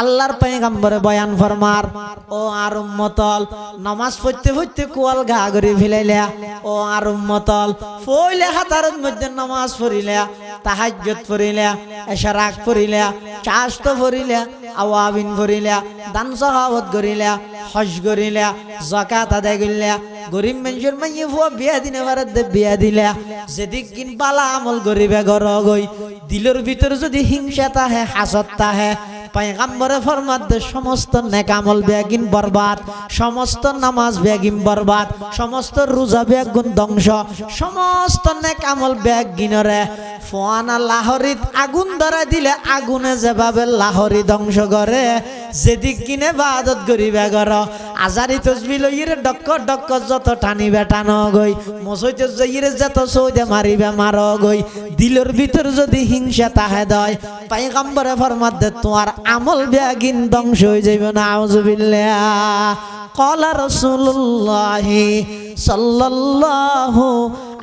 আল্লাহর পয়গাম্বরে বয়ান ফরমার, ও আর উম্মতল, নামাজ পড়তে পড়তে কোয়াল গা করে ফেলাইলা। ও আর উম্মতল, ফইলে হাতারের মধ্যে নামাজ পড়িলা, তাহাজ্জুদ পড়িলা, এশরাক পড়িলা, চাষ্ট পড়িলা, আওয়াবিন পড়িলা, দান সাহাবত করিলা হজ করিলা যাকাত আদায় করিলা গরিব মানুষের মাইয়ে ফুয়া বিয়া দিনে পারে বিয়া দিলা। যেদিক কিন বালা আমল করিবে গর গই দিলের ভিতর যদি হিংসা তাহে হাসত তাহে পায়গাম্বরে দে, সমস্ত নেকামল বেগিন বরবাদ, সমস্ত নামাজ বেগিন বরবাদ, সমস্ত রোজা বেগুন ধ্বংস, সমস্ত নেকামল বেগিনরে ফোয়ানা লাহরিত আগুন ধরা দিলে আগুনে যেভাবে লাহরি ধ্বংস করে, যেদিক কিনে বাদত করিবে গর আজারি তসবি লইরে ডক্ক ডক্ক যত টানিবে টানো গই মসইতে যাইরে যত সৌদে মারিবে মার গই। দিলের ভিতর যদি হিংসা তাহে দয় পাইগাম্বরে দে, তোমার আমল ব্যাগিন ধ্বংস হয়ে যাবে না আউজবিল্লা কলা রসুল্লাহি সাল্লাল্লাহু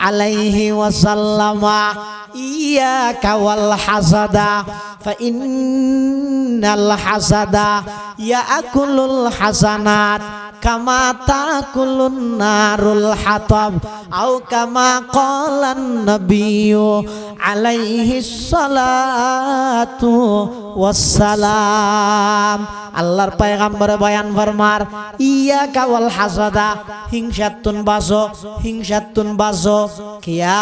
আলাইহি ওয়াসাল্লামা ইয়া ওয়াল হাসাদা ফাইন্নাল হাসাদা ইয়াকুলুল হাসানাত। আল্লাহর পায়গাম্বরে বয়ান ফরমার ইয়া কাওয়াল হাসাদা হিংসাতুন বাসো হিংসাতুন বাসো কিয়া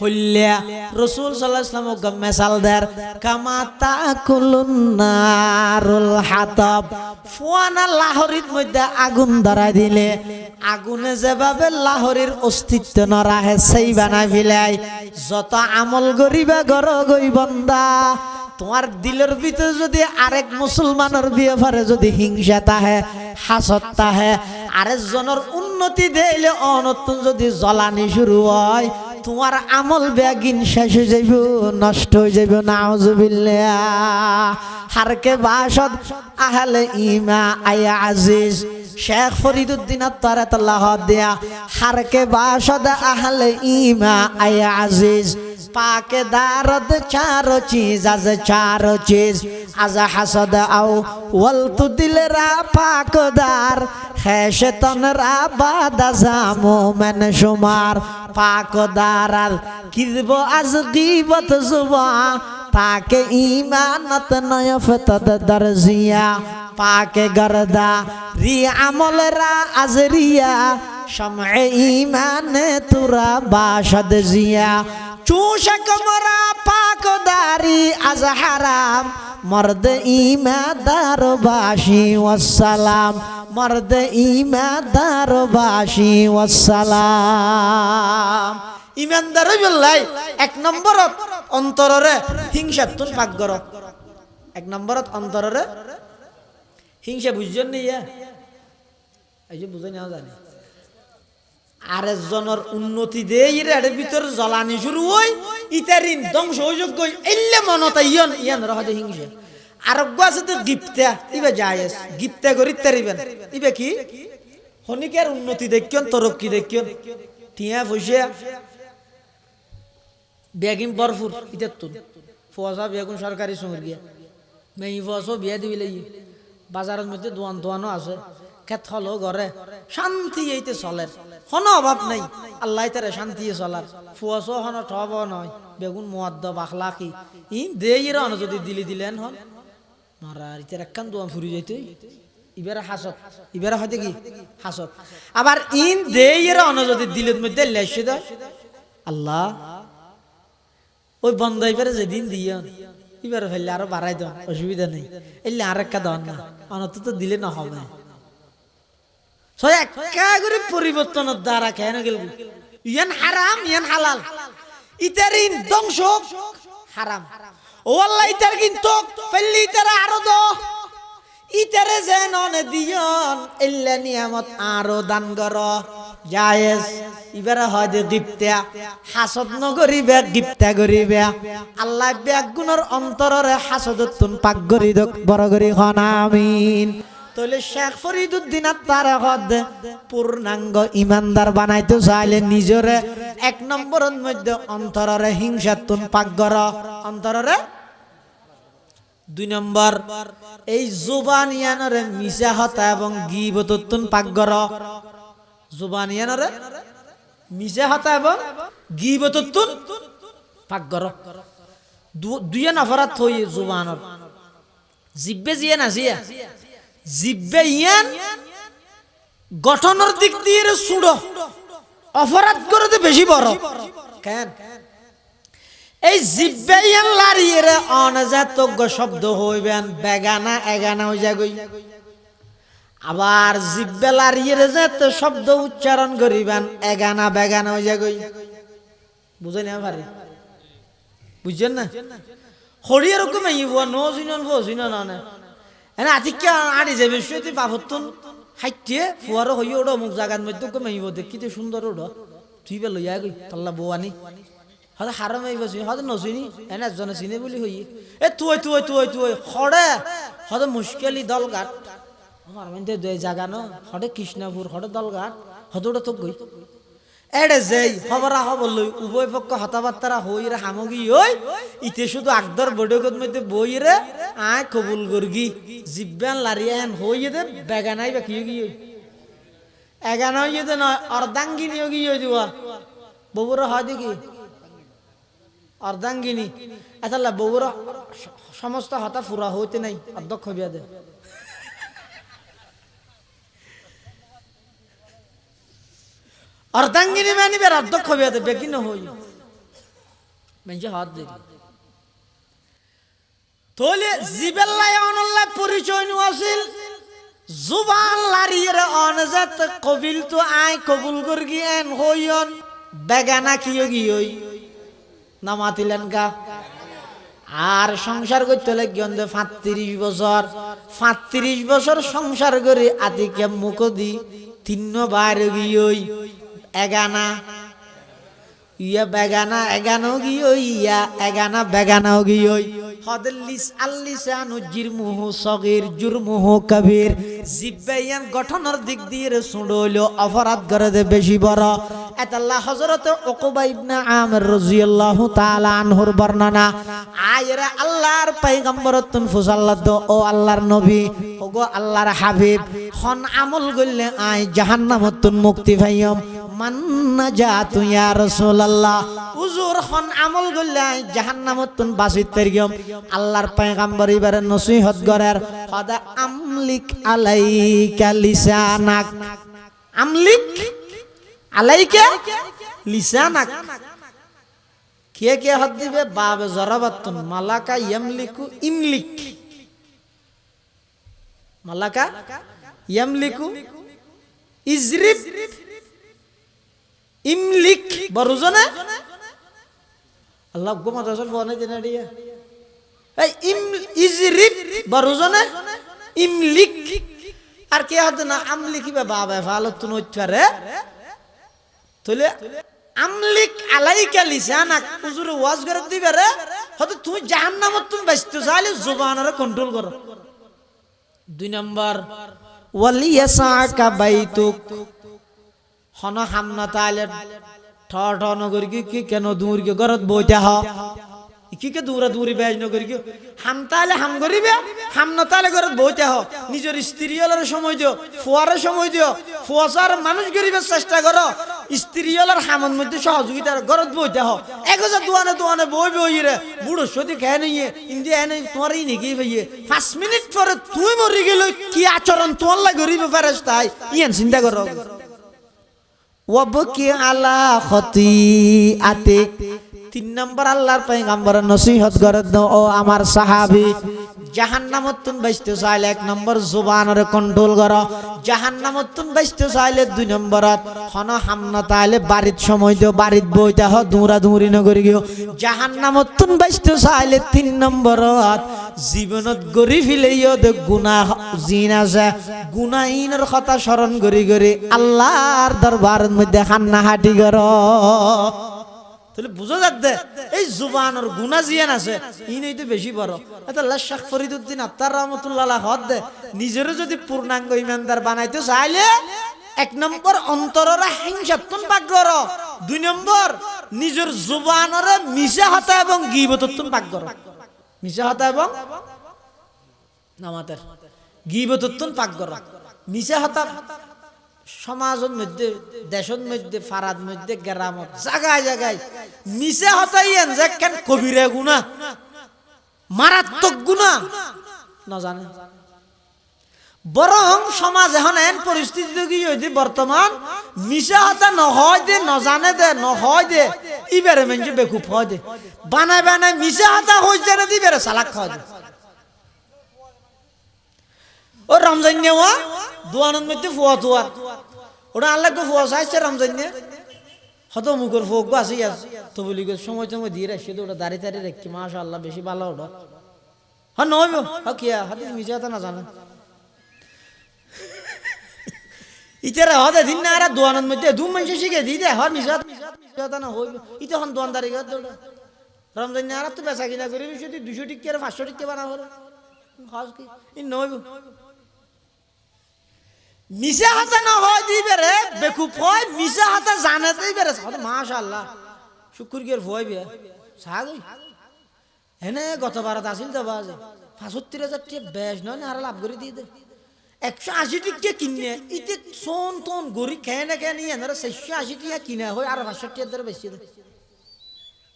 হল্যা রসুল সাল্লাহ ইসলাম মেসাল দের কামাতা কুলুন্নারুল হাতব। ফুয়ানা লাহরির মধ্যে আগুন ধরাই দিলে, আগুনে যেভাবে লাহরির অস্তিত্ব নরাহে সেই বানাই ফিলাই। যত আমল গরিবা গর গই বন্দা, তোমার দিলের ভিতরে যদি আরেক মুসলমানের বিয়ে ফারে যদি হিংসা তাহে হাসত তাহে, আরেকজনের উন্নতি দেইলে অনতুন যদি জ্বলানি শুরু হয় তোমার আমল ব্যাগিন শেষ হয়ে যাইব, নষ্ট হয়ে যাইব, নাউজুবিল্লাহ। হারকে বাসদ আহলে ইমা আয়া আজিজ। শেখ ফরিদুদ্দিন আত্মারাতাল্লাহ দিয়া। হারকে বাসদ আহলে ইমা আয়া আজিজ। পাকে দারদ চারো চিজ, আজ চারো চিজ। আজ হাসদ আও, ওয়াল তু দিল রা পাকদার হেশে তন রা বাদা জামো মেন শুমার। পাকদার আল কিদব আজ গিবত জুবা পাকে ইমানত নয় ফতদ দরজিয়া। পাকে গরদা রি আমল রা আজ রিয়া। শমে ইমানে তুরা বাসদ জিয়া। চুষক মরা পাকদারি আজ হারাম। মর্দ ইমাদার বাসি ওয়াসালাম মর্দ ইমাদার বাসি ওয়াসালাম ইমানদার বললাই এক নম্বরত অন্তররে হিংসাতুন পাকগর এক নম্বরত অন্তররে হিংসা বুঝছেন নি ইয়া? এই যে বুঝে নেওয়া জানি আরেকজনের উন্নতি এর ভিতর জ্বলানি শুরু হই, ইতারিন ধ্বংস যোগ্য এলে মনত ইয়ন, ইয়ান রহদে হিংসা। আরোগ্য আছে তো গিপ্তা, ইবে জায়েজ গিপ্তা করি তারিবেন। ইবে কি? হনিকের উন্নতি দেখিয়ন, তরক্কি দেখিয়ন। টিয়া পয়সা বেগিন বরফুর ইতার তুন। ফসা বেগুন সরকারি সঙ্গে গিয়া। মেই ফসো বিয়া দিবি লাগি। বাজারের মধ্যে দোয়ান দোয়ানো আছে। খেত হলো ঘরে শান্তি এইতে চলের। কোনো অভাব নাই। আল্লাহ তারে শান্তি চলার। ফুয়াশো হন ঠব নয়। বেগুন মোয়াদ্দ বাখলা কি ই দেইর অন যদি দিলি দিলেন হন। মারা ইতার একখান দোয়ান ফুরি যাইতে। ইবারে হাসত। ইবারে হয়তো কি? হাসত। আবার ইন দেইর অন যদি দিলের মধ্যে লেসে দেয়। আল্লাহ, ওই বন্ধ এবারে যেদিন দিয়ন এবারে ফেললে আরও বাড়াই দাও অসুবিধা নেই। এলে আর একটা দাও না। অনত তো দিলে না হবে করে দ্বারা কেন গেল ইয়ান হারাম, ইয়ান হালাল। ইতারিন ধ্বংস হারাম। আল্লাহ, ইতার কিন্তু ফেললি ইতারা আরও ইতারে যেন দিয়ন এল্লা নিয়ামত আরও দান কর। জায়েজ ইবারে হয় যে গিপ্তা হাসদ নগরিবে গিপ্তা করিবে। আল্লাহ ব্যাগুণর অন্তররে হাসদতুন পাক গরি দক বড় গরি হন, আমিন। তাহলে শেখ ফরিদুদ্দিন তার হদ পূর্ণাঙ্গ ইমানদার বানাইতে চাইলে নিজরে এক নম্বরের মধ্যে অন্তররে হিংসাতুন পাক গর অন্তররে দুই নম্বর, এই জুবানিয়ানরে মিশা হতা এবং গিবততুন পাক গর জুবানিয়ানরে মিশা হতা এবং গিবততুন পাক গর দুইয়ে নফরাত থই জুবানর। জিব্বে জিয়ে না জিয়া? জিব্বে ইয়ান, গঠনের দিক দিয়ে সুড়ো। অপরাধ করে তো বেশি বড়। কেন? এই জিব্বে ইয়ান লারিয়ে অনজাতজ্ঞ শব্দ হইবেন বেগানা এগানা হয়ে যাগই আবার জিব্বে লারিয়ে যেত শব্দ উচ্চারণ করিবেন এগানা বেগানা হয়ে যাগই বুঝে না পারি বুঝছেন না? হরি এরকম এই নো জিনন ভো জিনন এনে আতিকে আড়ি যাবে সুতি বাবতন হাইটে ফুয়ারো হই ওড়ো মুখ জাগার মধ্যে কমে আইব দেখিতে সুন্দর ওড়ো তুই বে লইয়া গই তল্লা বউয়ানি হয়তো হারম আইব শুনি হয়তো এনে একজনে চিনি বুলি হই এ, তুই তুই তুই তুই হরে হয়তো মুশকিলি দলঘাট আমার মধ্যে দুই জাগা ন হরে কৃষ্ণপুর হরে দলঘাট হয়তো ওটা তো গই এড়ে যেই খবরা খবর লই উভয় পক্ষ হতাবার্তারা হই রে হামগি হই ইতে শুধু আকদর বৈঠকের মধ্যে বই রে আয় কবুল গর্গি জিব্বান লারিয়ান হই দে বেগানাই বা কি গিয়ে। এগানা হইয়ে দে নয় অর্ধাঙ্গিনী গিয়ে দিবা ববুর হয় দেখি? অর্ধাঙ্গিনী। এতাল্লা ববুর সমস্ত হতা ফুরা হইতে নাই, অধ্যক্ষ বিয়া দে। অর্ধাঙ্গিনী মানিবে অধ্যক্ষ বিয়া দে বেগিন হই মেঞ্জে হাত দে তোলে জিবেল্লাই অনল্লাই পরিচয় নু আছিল জুবান লারিয়ে অনজাত কবিল তো আয় কবুল করগি এন হইয়ন। বেগানা কিয় গিয়ই? নামাতিলেন গা। আর সংসার করতে লাগিয়ন দে ফাত্রিশ বছর। ফাত্রিশ বছর সংসার করে আতিকে মুখ দি তিন্ন বার গিয়ই। এগানা। ইয়া বেগানা, এগানো গিয়ই ইয়া এগানা বেগানাও গিয়ই হদলিস আল্লিসানু জিরমুহু সগীর, জুরমুহু কবির। জিব্বাইয়ান গঠনের দিক দিয়ে শুনলো অপরাধ করে দে বেশি বড়। এতাল্লাহ হযরত উকবা ইবনে আমির রাদিয়াল্লাহু তাআলা আনহুর বর্ণনা, আয়রা আল্লাহর পয়গম্বরতুন ফুসাল্লাদ ও আল্লাহর নবী ওগো আল্লাহর হাবিব খন আমল গল্লে আয় জাহান্নামতুন মুক্তি পাইয়ম। মান্না যা তুই ইয়া রাসূলুল্লাহ। হুজুর খন আমল গল্লে আয় জাহান্নামতুন বাসিত পেরিয়ম আল্লাহর পয়গম্বর এবারে নসিহত করার, হদা আমলিক আলাইকা লিসানাক। আমলিক আলাইকা লিসানাক। কে কে হাত দিবে? বাব জরাবাতুন মালাকা ইয়ামলিকু ইমলিক। মালাকা ইয়ামলিকু ইজরিব। ইমলিক বরুজনে আল্লাহ গো মাদ্রাসা বনে দিনা দিয়া এই ইম ইজরিব বরুজনে ইমলিক। আর কে হদ না আমলিকি বা বাবা, ভালো তুন উচ্চারে তাহলে আমলিক আলাইকা লিসানাক, হুজুর ওয়াজ করে দিবে রে। হয়তো তুই জাহান্নামত তুমি বাঁচতে চাইলে জুবানরে কন্ট্রোল করো। দুই নম্বর, ওয়ালিয়াসাকা বাইতুক। হন হামনা তাইলে ঠ ঠ নগরি কি কেন দূর কে গরত বইতে হ? কি কে দূরা দূরি বেজ নগরি কি হাম তাইলে হাম করিবে হাম না তাইলে গরত বইতে হ। নিজের স্ত্রী সময় দিও ফুয়ারের সময় দিও। ফুয়াসার মানুষ গরিবের চেষ্টা করো। স্ত্রী হলার হামন মধ্যে সহযোগিতার গরত বইতে হ। এক হাজার দোয়ানে দোয়ানে বই বই রে বুড়ো সত্যি খেয়ে নিয়ে ইন্ডিয়া এনে তোমার ই নাকি ভাইয়ে পাঁচ মিনিট পরে তুই মরি গেল, কি আচরণ তোমার লাগে গরিবে ফেরেস তাই ইয়ান চিন্তা করো। ওয়াবকি আলা খতিআতিক তিন নম্বর আল্লাহর পয়গম্বর নসিহত করে ও আমার সাহাবী। জাহান্নামতুন বাইতে চাইলে এক নম্বর জুবানরে কন্ট্রোল কর। জাহান্নামতুন বাইতে চাইলে দুই নম্বরত। হন হামনা তাইলে বাড়িত সময় দিও বাড়িত বইতে হ দৌড়া দৌড়ি নগরি গিয়ে জাহান্নামতুন বাইতে চাইলে তিন নম্বরত। জীবনত গড়ি ফিলেইও দে গুণা জিন আছে। গুণাহীনের কথা স্মরণ করি করি আল্লাহর দরবারের মধ্যে খান্না হাঁটি কর। তাহলে এই গুণা আছে ই নইতে বেশি বড়। এটা লাশাক ফরিদুদ্দিন আত্মার রহমতুল্লাহ হদ দে যদি পূর্ণাঙ্গ ইমানদার বানাইতে চাইলে, এক নম্বর অন্তররা হিংসাত্মন পাক কর, দুই নম্বর নিজের জুবানরে মিশা হতা এবং গিবতত্তন পাক কর মিশা হতা এবং নামাতের। গিবতত্তন পাক কর। সমাজের মধ্যে, দেশের মধ্যে, ফারাদ মধ্যে, গ্রামত, জায়গায় জায়গায় মিশে যে কেন কবিরে গুণা, মারাত্মক গুণা না জানে বরং সমাজ এখন এন পরিস্থিতি কি বর্তমান মিশা হতা নহয় দে, নজানে দে, নহয় দে। ইবারে মেঞ্জে বেকুব হয় দে। বানায় বানায় মিশা হতা হয়েছে না দিবারে সালাক খাওয়া দে। ও রমজান নেওয়া, দোয়ানোর মধ্যে ফুয়া তুয়া ওটা আল্লাহ গো ফুয়া চাইছে রমজান নিয়ে হত মুখের ফোক আসি আছে। তো বলি সময় সময় দিয়ে রাখছি তো ওটা দাঁড়িয়ে দাঁড়িয়ে রাখছি। মাশা আল্লাহ বেশি ভালো ওটা হ্যাঁ নয় হ্যাঁ কিয়া? হাতে মিশে হাতে না জানে। ইতারা হদে দিন না আরে দোয়ানোর দু মানুষ শিখে দিই দে, হর মিশে মিশে না হন তো বেচা কিনা করি যদি দুশো টিকে আর পাঁচশো টিকে বানা করে খাস কি? ই নইব। মিশা হাতে দিবে হাতে জানে দিবে রে মাশাআল্লাহ। শুকুর গিয়ে ভয় বিয়া সাগই এনে গত বারত আসিল তো বাজে। পাঁচত্রিশ হাজার টিয়া বেশ নয় না আর লাভ করে দিয়ে দে। একশো আশি টিকে কিনে? ইতে সোন তোন গরি খেয়ে না খেয়ে নিয়ে এনারা চারশো আশি টিয়া কিনে হয় আর পাঁচশো টিয়ার ধরে বেশি দে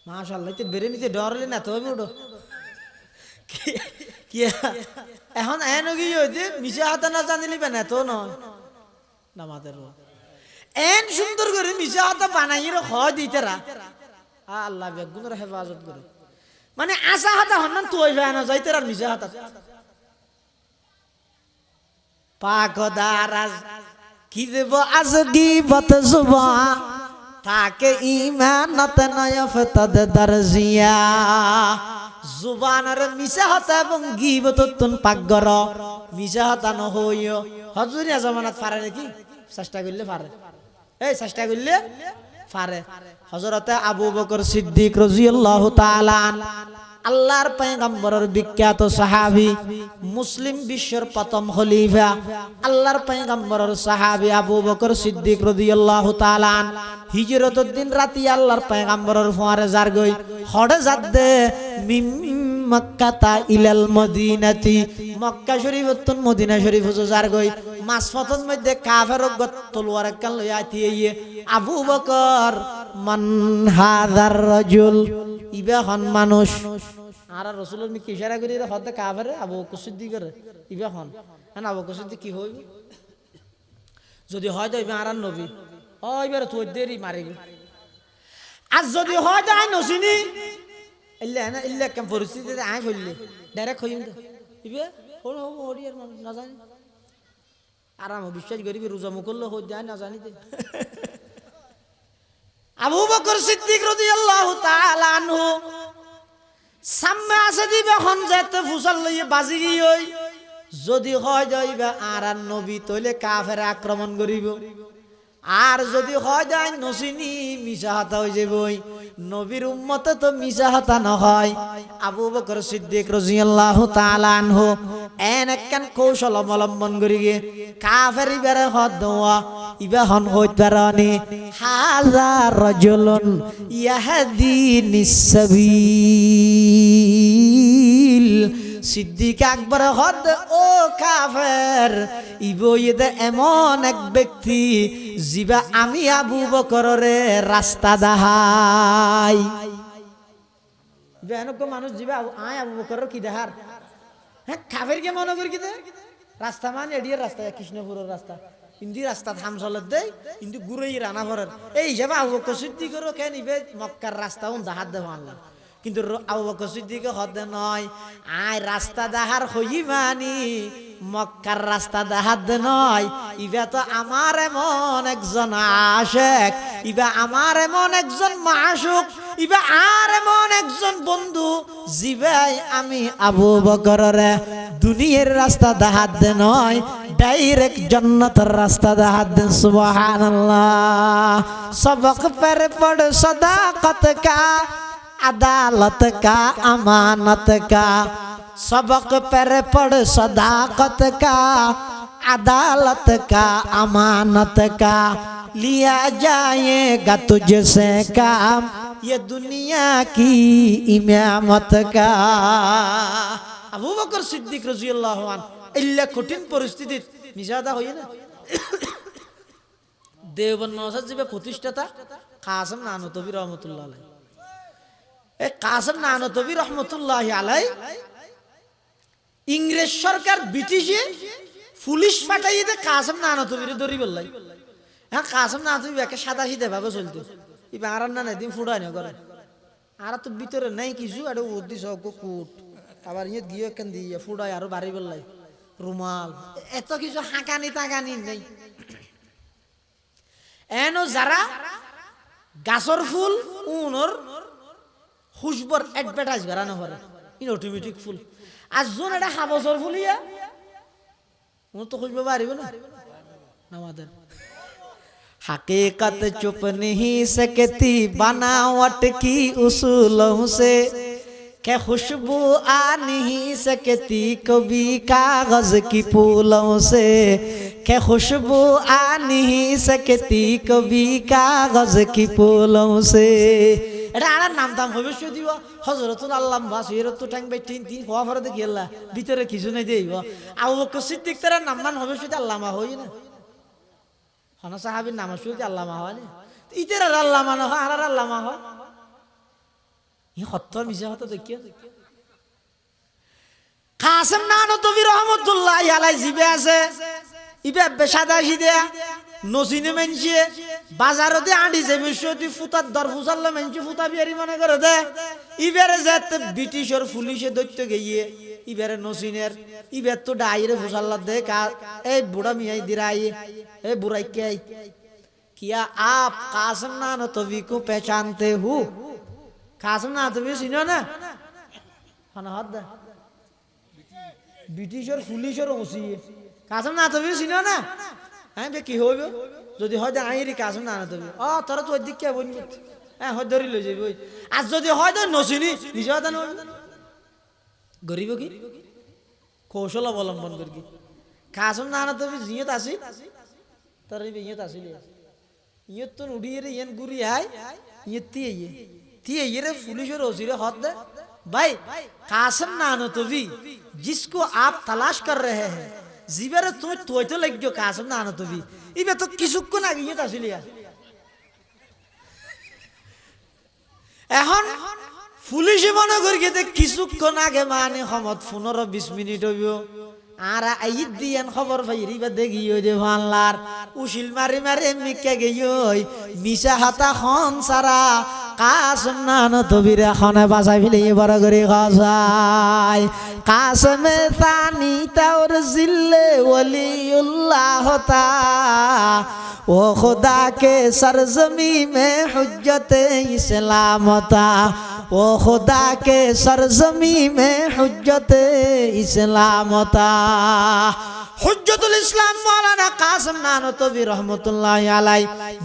মাশাআল্লাহ ইতে বেড়ে নিতে ডরলে না তো কি এখন এন কি হইতে মিশা হাতে না জানিলি বেনা তো নয় নামাজের এন সুন্দর করে মিশা হাতে বানাই হয় দিতে রা আ, আল্লাহ বেগুনের হেফাজত করে মানে আশা হাতা হন না তুই না যাইতে আর মিশা হাতা পাকদারাজ কি দেব আজ গিবত জুবা তাকে ইমানত নয় ফতদ দরজিয়া। জুবানের মিশা হতা এবং গিবত তুন পাকগর মিশা হতা নহইও হজুরিয়া জমানাত পারে নাকি? চেষ্টা করলে পারে। এই চেষ্টা করলে পারে। হজরতে আবু বকর সিদ্দিক রাদিয়াল্লাহু তাআলা আল্লাহর পয়গম্বরের বিখ্যাত সাহাবী, মুসলিম বিশ্বের প্রথম খলিফা, আল্লাহর পয়গম্বরের সাহাবী আবু বকর সিদ্দিক রাদিয়াল্লাহু তাআলা হিজরতের দিন রাতি আল্লাহর পয়গম্বরের ফুয়ারে যার গই হড়ে যাদ্দে মিম মক্কাতা ইলাল মদিনাতি, মক্কা শরীফ তুন মদিনা শরীফ যার গই মাসফতন মধ্যে কাফের তলোয়ার কান লই আইতি ইয়ে আবু বকর, মান হাদার রাজুল? ইবা হন মানুষ। আর রসুলের মি কিশারা করি হতে কাফের আবু বকর সিদ্দিকের ইবা হন। হ্যাঁ আবু বকর সিদ্দিক কি হইব? যদি হয় তো ইবা আর নবী। ও এবার তুই দেরি মারিবি। আর যদি হয় তো আই নসিনি। ইল্লা, না, ইল্লা কেম পরিস্থিতিতে আই ফেললে ডাইরেক্ট হইম ইবে, হল হব হরিয়ার মানুষ, না জানি। আরাম, বিশ্বাস করিবি, রোজা মুকল্ল হই যায় না জানি আবু বকর সিদ্দিক রদি আল্লাহ আনহু সামনে আছে দিবে হন যেতে ফুসাল লইয়ে বাজি গই যদি হয় যাইবে, আর আর নবী তইলে কাফের আক্রমণ করিব। আর যদি হয় যায় নসিনি মিশা হাতা হয়ে যাবই। নবীর উম্মতে তো মিশা হাতা নহয়। আবু বকর সিদ্দিক রাদিয়াল্লাহু তাআলা আনহু এন একখান কৌশল অবলম্বন করি গে কাফের ইবারে হদ দেওয়া ইবা হন হইত পারানি হাজার রাজুলুন ইয়াহদি নিসাবিল সিদ্দিক আকবর হদ ও কাফের। ইবইদে এমন এক ব্যক্তি জিবা আমি আবু বকররে রাস্তা দাহাই। এনেক মানুষ যিবা আয় আবু বকরের কি দেহার? হ্যাঁ কাফের কে মনে করি কি দে? রাস্তা মানে এডিয়ার রাস্তা কৃষ্ণপুরের রাস্তা। ইন্দি রাস্তা থাম চলত দেই কিন্তু গুরুই রানা ভরের এই হিসাবে আবু বকর সিদ্দিকেরও কেন ইবে মক্কার রাস্তা দাহাত দেব আনলাম কিন্তু আবুবকর সিদ্দিক হতে নয়। আয় রাস্তা দাহার হই মানি মক্কার রাস্তা দাহাত নয়। ইবা তো আমার এমন একজন আশেক, ইবা আমার এমন একজন মাসুক, ইবা আর এমন একজন বন্ধু, জিবাই আমি আবু বকররে দুনিয়ার রাস্তা দাহাত নয়, ডাইরেক্ট জন্নতের রাস্তা দাহাত দেন, সুবহানাল্লাহ। সবক পর পড় সদাকত কা अदालत का अमानत का सबक पर पढ़ सदाकत का अदालत का अमानत का लिया जाएगा तुझसे काम ये दुनिया की इमामत का আবু বকর সিদ্দিক রাজিয়াল্লাহ আন ইল্লা কঠিন পরিস্থিতিত নিজাদা হই না দেওবন নওসাদ জিবে প্রতিষ্ঠাতা কাসম নানতবি রহমতুল্লাহ আলাই এই কাসম নানতবি রহমতুল্লাহ আলাই, ইংরেজ সরকার ব্রিটিশে পুলিশ পাঠাইয়ে দে কাসম নানতবিরে ধরি বললাই। হ্যাঁ কাসম নানতবি একে সাদা সিধে ভাবে চলতো। ই আর না নাই, দিন ফুড়াই না করে আর তো ভিতরে নাই কিছু, আর উদ্দি সব কুট। আবার ইয়ে গিয়ে কেন দিয়ে ফুড়াই আরও বাড়ি বললাই, রুমাল। এত কিছু হাঁকানি তাকানি নেই। এনো যারা গাছর ফুল, উনর খুশবর অ্যাডভার্টাইজ বেড়ানো করে ইন অটোমেটিক ফুল আর যোন এটা হাবসর ফুল ইয়া উন তো খুশবো বাড়িব না আমাদের हकीकत चुप नहीं सकती बनावट की उसूलों से के खुशबू आ नहीं सकती कभी कागज की फूलों से के खुशबू आ नहीं सकती कभी कागज की फूलों से এটা আর নাম দাম ভবিষ্যৎ দিব। হজরতুল আল্লাহ বাস হিরত ঠ্যাং বাই তিন তিন হওয়া পরে দেখি আল্লাহ, ভিতরে কিছু নাই দেব আবু বকর সিদ্দিক তারা নাম মান ভবিষ্যৎ আল্লামা হই না। হন সাহাবির নাম শুরুতে আল্লামা হয় না। ইতের আর আল্লামা না হয়, আর আর আল্লামা হয়। ই সত্তর মিশে হতো দেখিয়ে কাসেম নানো তবি রহমতুল্লাহ আলাই জিবে আছে। ইবে বেসাদা সিদে নসিনে মেনছে বাজারও দিয়ে আঁটি যে বিষয়টি ফুতার দর ফুসাল্লে মেঞ্চি ফুতা বিয়ারি মনে করে দে। ইবেরে যাতে ব্রিটিশের পুলিশে দৈত্য গিয়ে, ইবেরে নসিনের, ইবের তো ডাইরে ফুসাল্লা দে কা, এই বুড়া মিয়াই দিরাই, এই বুড়াই কে কিয়া আপ কাসম না না তবি কো পেচানতে হু। কাসম না তবি সিনো না? হানা হাত দে। ব্রিটিশের পুলিশের ওসি। কাসম না তবি সিনো না? হ্যাঁ কি হইবে? যদি হয় দে আইরি কাসম না তবে অ তোরা তো ওইদিক কে বলবি হ্যাঁ হয় ধরি লই যাবি ওই আর যদি হয় তো নচিনি নিজে হতা নয় গরিব কি কৌশল অবলম্বন করি কাসম না না তবে জিয়ত আসি তোর এই ইয়ত আসিলি ইয়ত তো উড়িয়ে রে ইয়েন গুরি আয় ইয়ত তি ইয়ে তি ইয়ে রে পুলিশের ওসি রে হত দে भाई कासम नानो तो भी जिसको आप तलाश कर रहे हैं জিবারে তুই তুই তো লাগ্য কাজ না আনো তুমি? ইবে তো কিছুক্ষণ আগে ইয়ে আসলি এখন পুলিশে মনে করি যে কিছুক্ষণ আগে মানে সমত পনেরো বিশ মিনিট হইব। আর আইত দিয়ান খবর পাই বা দেখি ওই যে ভানলার উশিল মারি মারি মিকে গেই মিশা হাতা খন সারা কাসম নান তবির এখনে বাসায় ফেলে, বড় করে গসাই কাসমে তানি তাওর জিল্লে ওলিউল্লাহ তা। ও খোদা কে সরজমি মে হুজ্জতে ইসলাম তা। ও খোদা কে সরজমি মে হুজ্জতে ইসলামতা হুজ্জতুল ইসলাম মাওলানা কাসম নানতবি রহমতুল্লাহ আলাই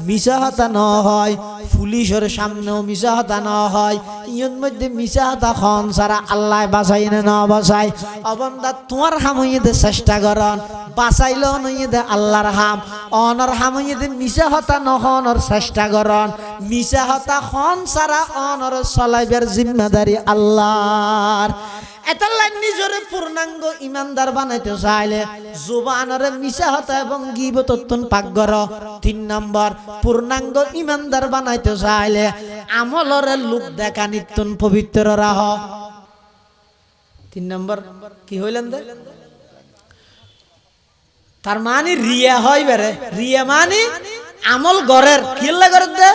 মিশা হতা ন হয়, পুলিশের সামনেও মিশা হতা ন হয়, ইয়ন মধ্যে মিশা খন সারা আল্লাহ বাঁচাই না ন বাঁচাই অবন্দা তোমার হামইদে চেষ্টা করন বাঁচাইল নইদে আল্লাহর হাম। অনর হামইদে মিশা হতা নহনর চেষ্টা করন। মিশা হতা খন সারা অনর চলাইবার জিম্মাদারি আল্লাহর। পূর্ণাঙ্গ ইমানদার বানাইতে চাইলে আমলরে লোক দেখা নিত্যন পবিত্র রাহ। তিন নম্বর, কি হইলেন দে তার মানে রিয়া হয় বেরে রিয়া মানে আমল গরের কিল্লা গরের দে?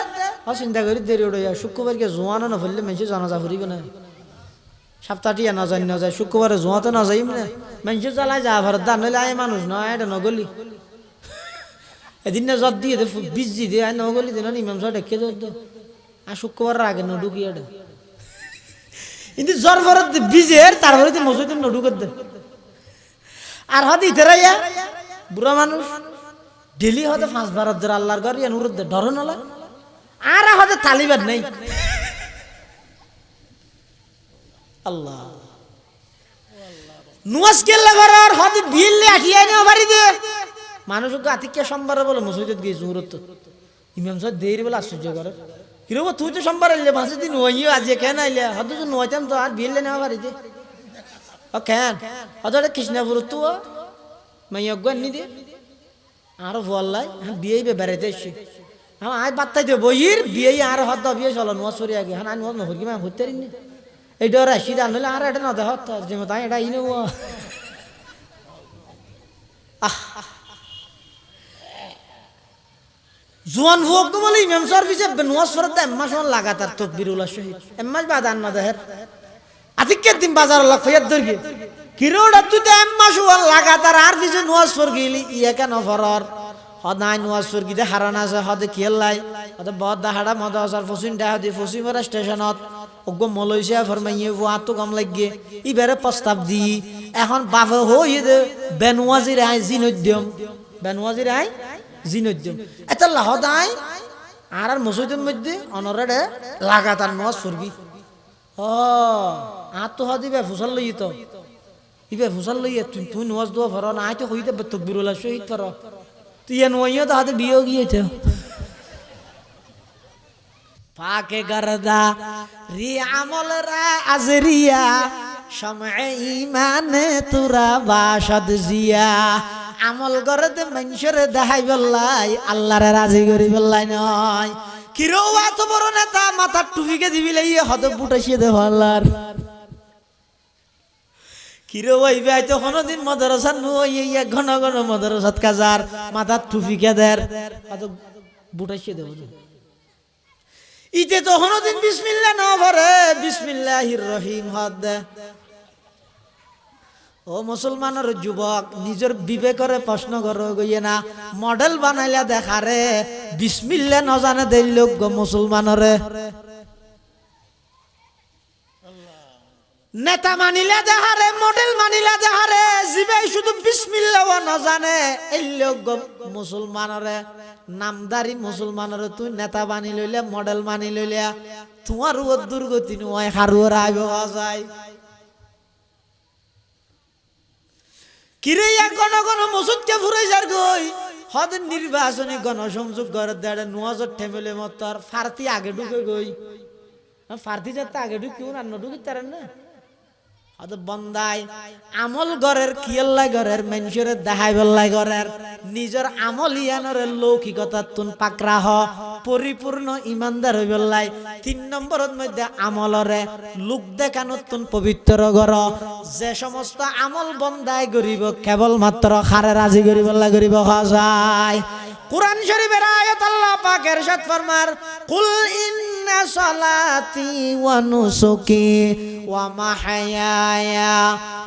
চিন্তা করি দেরি ওড়ে শুক্রবার কে জোয়ানো না ফেললে মেসে জানাজা ফুরিবে না। সপ্তাহটিয়া না যাই না যায়। শুক্রবারে জোয়াতে না যাই মানে। মানুষ জ্বালায় যা ভারত দান নইলে আয় মানুষ নয় এটা নগলি। এদিন না জব দিয়ে বীজ দি দিয়ে নগলি দিন ইমাম সাহেব ডেকে দে আর শুক্রবার আগে ন ঢুকি এটা। কিন্তু জ্বর ফরত বিজের তারপরে তুই মসজিদ ন ঢুকে দে। আর হদি ইতেরাইয়া বুড়া মানুষ, ডেলি হতে পাঁচ বার ধরে আল্লাহর ঘর ইয়ান উরুদ ডর নলা। আর হতে তালিবান নেই। আল্লাহ। নুয়াজ কেল্লা করার হতে বিললে আঠিয়া নেওয়া বাড়ি দে মানুষকে আতিকে সোমবার বলে মসজিদত গিয়েছে উরত ইমাম সাহেব দেরি বলে আশ্চর্য করে। কিরব তুই তো সোমবার আইলে মাসে দিন ওইও আজ কেন আইলে? হয়তো তো নয়তাম তো, আর বিললে নেওয়া বাড়ি দে ও কেন? হয়তো কৃষ্ণাপুর তো মাইয়া নি দে আরও ভল্লাই হ্যাঁ বিয়ে বেড়াইতে এসছি। হ্যাঁ আয় বাত্তাই দেবো বইয়ের বিয়ে আর হত বিয়ে চলো নোয়া সরি আগে হ্যাঁ নোয়া নহর কি মা হইতে এইটা রাশি দান হলে আর এটা না দেখ যে তাই এটা ইনে জোয়ান ভোগ বলে ইমাম সাহেব সময় লাগাতার শহীদ এম্মাস বাদ আন না দেহের আতিকের দিন বাজার লাগ ফয়াদ দরগে কিরোড়া তুই তো এম্মা সময় লাগাতার আর পিছে নোয়াজ ফর গেলি ইয়া কেন ফরর হদাই নোয়াজ ফর গিতে হারান আছে হদে খেলাই হদে বদ দাহাড়া মদ আসার ফসিন ডাহ দি ফসিমরা স্টেশনত অজ্ঞ মলইসিয়া ফরমাইয়ে ফুয়া তো কম লাগে ইবারে প্রস্তাব দি, এখন বাফে হই দে বেনুয়াজির আই জিনদ্যম। বেনুয়াজির আই জিনদ্যম। এটা লাহদাই আর আর মসজিদের মধ্যে অনরে লাগাতার নোয়াজ ফরগি। ও আর তো হদি বে ফুসল লই তো। ইবে ফুসল লই তুই তুই নোয়াজ দোয়া ফর, না আই তো হইতে তকবিরুল্লাহ শহীদ ফর। তুই এ নোয়াইও তো হাতে বিয়ে গিয়েছে পাকে গরদা, রি আমল রা আজরিয়া, সময় ইমানে তুরা বাসদ জিয়া। আমল গরদে মানুষের দেখাই বললাই, আল্লাহরে রাজি করি বললাই নয়। কিরো এত বড় নেতা, মাথার টুপিকে দিবি লাইয়ে হদ বুটাইছে দে আল্লাহর। কিরো ওইবে আইতো কোনদিন মদরসা নুই ইয়া ঘন ঘন মদরসাত কাজার, মাথার টুপিকে দের, হদ বুটাইছে দে ইতে তো কোনদিন বিসমিল্লাহ না ভরে, বিসমিল্লাহির রহিম হদ ও মুসলমানের যুবক, নিজের বিবেকরে প্রশ্ন করো গইয়ে না মডেল বানাইলা দেখারে বিসমিল্লা নজানে দেই লোক মুসলমানরে। নেতা মানিলা দেহারে মডেল মানিলা দেহারে জিবে শুধু বিসমিল্লা ও নজানে। এই লোক মুসলমানরে, নামদারি মুসলমানরে তুই নেতা বানি লইলে মডেল মানি লইলে, তোমার ও দুর্গতি নয় হারুয়ার আইব যায় কিরে ইয়া গণ মসুদকে ফুরাই যার গই? হদ নির্বাচনী গণসংযোগ করে দেড়ে নোয়াজর ঠেমেলে মতর ফার্তি আগে ঢুকে গই। ফার্তি যাতে আগে ঢুকিও না ঢুকি তারেন না। পাকরা পরিপূর্ণ ইমানদার হই বেল্লাই তিন নম্বরের মধ্যে আমলরে লোক দেখানো তুন পবিত্র গর যে সমস্ত আমল বন্দাই গরিব কেবল মাত্র খারে রাজি গরিব গরিব যায়। কোরআন শরীফের আয়াত আল্লাহ পাক ইরশাদ ফরমার, কুল ইন্না নুসুকি, ওয়া মাহয়ায়া,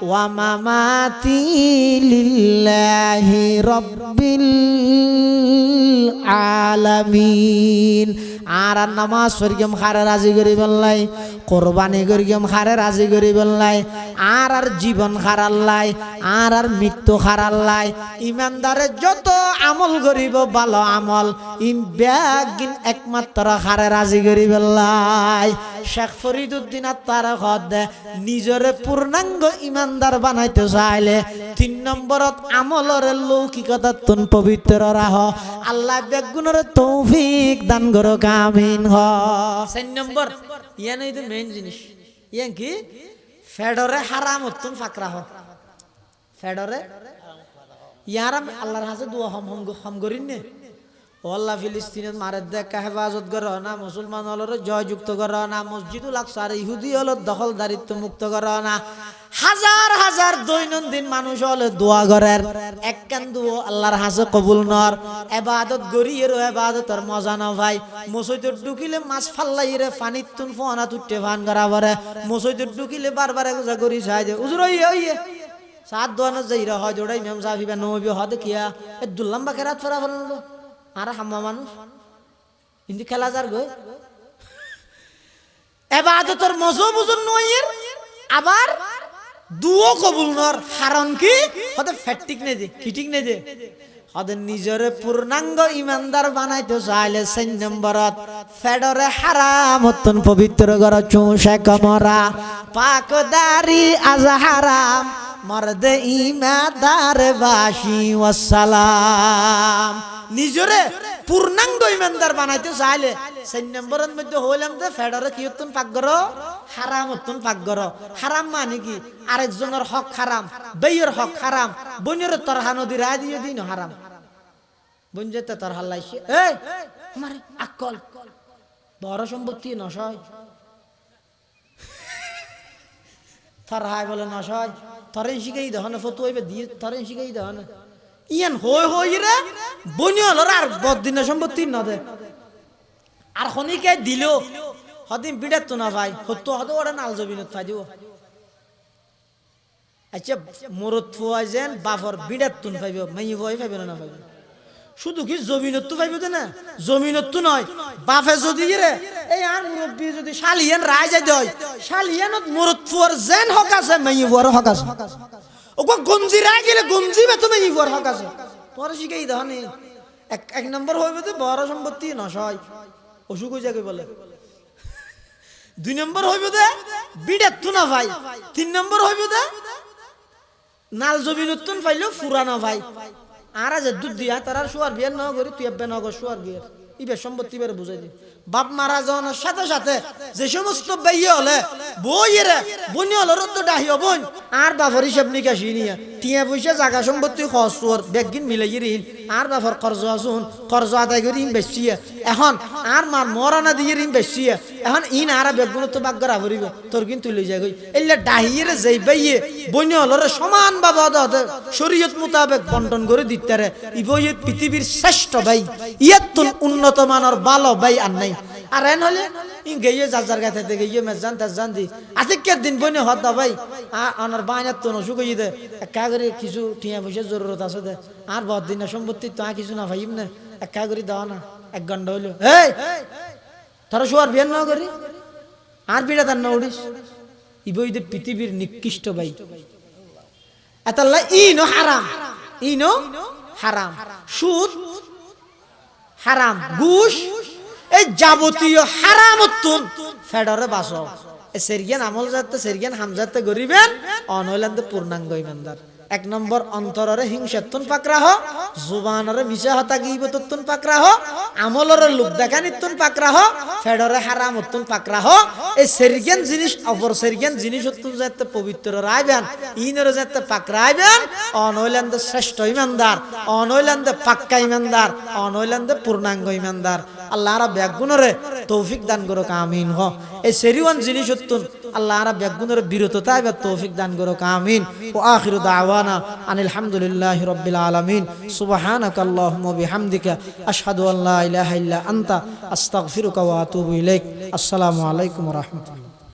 ওয়া মামাতি লিল্লাহি রাব্বিল আলামিন। আর আর নামাজ পড়িগম খারে রাজি করি বললাই কোরবানি করিগম খারে রাজি করি বললাই আর আর জীবন খারাল্লাই আর আর মৃত্যু খারাল্লাই ইমানদারে যত আমল করিব, ভালো আমল, ইম ব্যাগিন একমাত্র খারে রাজি করি বললাই শেখ ফরিদুদ্দিন তার হদ নিজরে পূর্ণাঙ্গ ইমানদার বানাইতে চাইলে তিন নম্বরত আমলরে লৌকিকতা তুন পবিত্র রাহ। আল্লাহ বেগুনের তৌফিক দান করো কামিন হ। চার নম্বর, ইয়ান এই মেইন জিনিস। ইয়ান কি? ফেডরে হারাম উত্তুন ফাকরা হ। ফেডরে? ইয়ারাম আল্লাহর হাতে দুয়া হম হম হম করিন আল্লাহ ফিলিস্তিনের মারের দেখা হেফাজত কর না মুসলমান হলর জয়যুক্ত কর না মসজিদুল আকসার ইহুদি হল দখল দারিত্ব মুক্ত কর না হাজার হাজার দৈনন্দিন মানুষ হলে দোয়া করের এক কান আল্লাহর হাসে কবুল নর। এবাদত গরিয়ের এবাদতর মজা না ভাই। মসজিদত ঢুকিলে মাছ ফাল্লাই রে, পানিত তুন ফোনা তুটে ফান করা পরে মসজিদত ঢুকিলে বারবার করি চাই দে, উজুর ইয়ে ইয়ে সাত দোয়ানো যাইরা হয়, জোড়াই মেম সাহিবা নবী হদে কিয়া। এ দুল্লাম বা কেরাত ফেরা ফেলা আর হাম্মা মানুষ। কিন্তু খেলা যার গো। এবাদতর মজো বুঝুন নয়ের আবার দুও কবুল নর। হারন কি? হতে ফ্যাটিক নে দে, কিটিক নে দে। হতে নিজরে পূর্ণাঙ্গ ইমানদার বানাইতে চাইলে সেন নম্বরত। ফেডরে হারাম হতন পবিত্র গর চৌষে কমরা। পাক দারি আজ হারাম, মর্দে ইমাদার বাসি ওয়াসালাম নিজরে পূর্ণাঙ্গ ইমানদার বানাইতে চাইলে সেন নম্বরের মধ্যে হইলাম যে ফেডরে কি হতুন পাকগর হারাম হতুন পাকগর হারাম মানে কি? আরেকজনের হক হারাম বেয়ের হক হারাম, বনের তরহা নদী রায় দিয়ে দিন, হারাম। বন যেতে তোর হাল্লাইছে এই আকল। বড় সম্পত্তি নশয় হাই বলে নশয় থরেন শিখাই দিয়ে থরেন শিখাই ইয়ান হই হই রে। বনি আর বদিন সম্পত্তি ন দে। আর খনিকে দিল হদিন বিড়াত না ভাই হতো হতো ওরা নাল ফাই দিব। আচ্ছা মোরত যেন বাফর বিড়াত তুন পাইব ভয় পাইব না শুধু কি জমিনত তো পাইব না, জমিনত তো নয় বাফে যদি রে, এই আর মুরব্বী যদি শালিয়ান রায় যাই দেয় শালিয়ানত মোরত ফুয়ার যেন হক আছে মাই ভুয়ার হক আছে। ওকে গঞ্জি রায় গেলে গঞ্জি বে তুমি ভুয়ার হক আছে। দহনি এক এক নম্বর হইবে তো বড় সম্পত্তি নশয় অসুখ হয়ে বলে? দুই নম্বর হইব দে বিড়াত তো না ভাই। তিন নম্বর হইব নাল জমি নতুন পাইলেও ভাই। আর আজ দুধ দিয়া, তার শুয়ার বিয়ের ন করি তুই এবে নগর শুয়ার বিয়ের। ইবে সম্পত্তি বেড়ে বুঝাই দি। বাপ মারা যাওয়ানোর সাথে সাথে যে সমস্ত বেইয়ে হলে, বইয়ের বনি হলো রদ্দ ডাহিও বোন আর বাপর হিসাব নিকাশি নিয়ে। টিয়া পয়সা, জাগা সম্পত্তি, খরচ বেগিন মিলাই রিন আর বাপর কর্জ আসুন কর্জ আদায় করে ইন বেশিয়ে। এখন আর মার মরানা দিয়ে রিন বেশিয়ে। এখন ইন আর বেগুন তো বাগ করা ভরিব তোর কিন্তু লই যাই এলে ডাহিয়ে যেই বেইয়ে বনি হলো সমান ভাবে অদে শরীয়ত মোতাবেক বন্টন করে দিতে ইবই পৃথিবীর শ্রেষ্ঠ ভাই ইয়াত উন্নত মানের ভালো ভাই আর নাই। আর এন হলে গেয়ে যার যার গাতে দে গেয়ে মেজ জান, তার জান দি। আজকে কে দিন বনে হত দা ভাই? আনার বানাত তো নসু গই দে। একা করে কিছু টিয়া পয়সা জরুরত আছে দে। আর বহুত দিন সম্পত্তি তো আর কিছু না ভাইম না। একা করে দাও না, এক ঘণ্টা হইল। এই তোরা শোয়ার বিয়ান না করি? আর বিড়া তার না উড়িস? ইবই দে পৃথিবীর নিকৃষ্ট ভাই। এতাল্লা ইনো হারাম। ইনো হারাম। সুদ হারাম। ঘুষ এই যাবতীয় হারাম ফেডারে বাস। সেরিয়ান আমল যাতে সেরিয়ান হামজাতে গরিবেন অনলান্দ পূর্ণাঙ্গ ইমানদার। এক নম্বর অন্তরে হিংসাতুন পাকরা হ জুবানরে মিশা হতা গিবতুন পাকরা হ আমলরে লোক দেখানিতুন পাকরা হ ফেডরে হারাম উত্তুন পাকরা হ এই সেরিয়ান জিনিস, অপর সেরিয়ান জিনিস উত্তুন যাতে পবিত্র রাইবেন, ইনরে যাতে পাকরাইবেন অনৈলান্দ শ্রেষ্ঠ ইমানদার অনৈলান্দ পাক্কা ইমানদার অনৈলান্দ পূর্ণাঙ্গ ইমানদার। আল্লাহ আরা ব্যাগুণরে তৌফিক দান করুক, আমিন হ। এই সেরিওয়ান জিনিস উত্তুন আল্লাহ আরা ব্যাগুণরে বিরত তাইবে তৌফিক দান করুক, আমিন। ও আখিরু দাওয়ানা আনিল হামদুলিল্লাহি রাব্বিল আলামিন। সুবহানাকা আল্লাহুম্মা বিহামদিকা। আশহাদু আল্লা ইলাহা ইল্লা আনতা। আস্তাগফিরুকা ওয়া আতুবু ইলাইক। আসসালামু আলাইকুম রাহমাতুল্লাহ।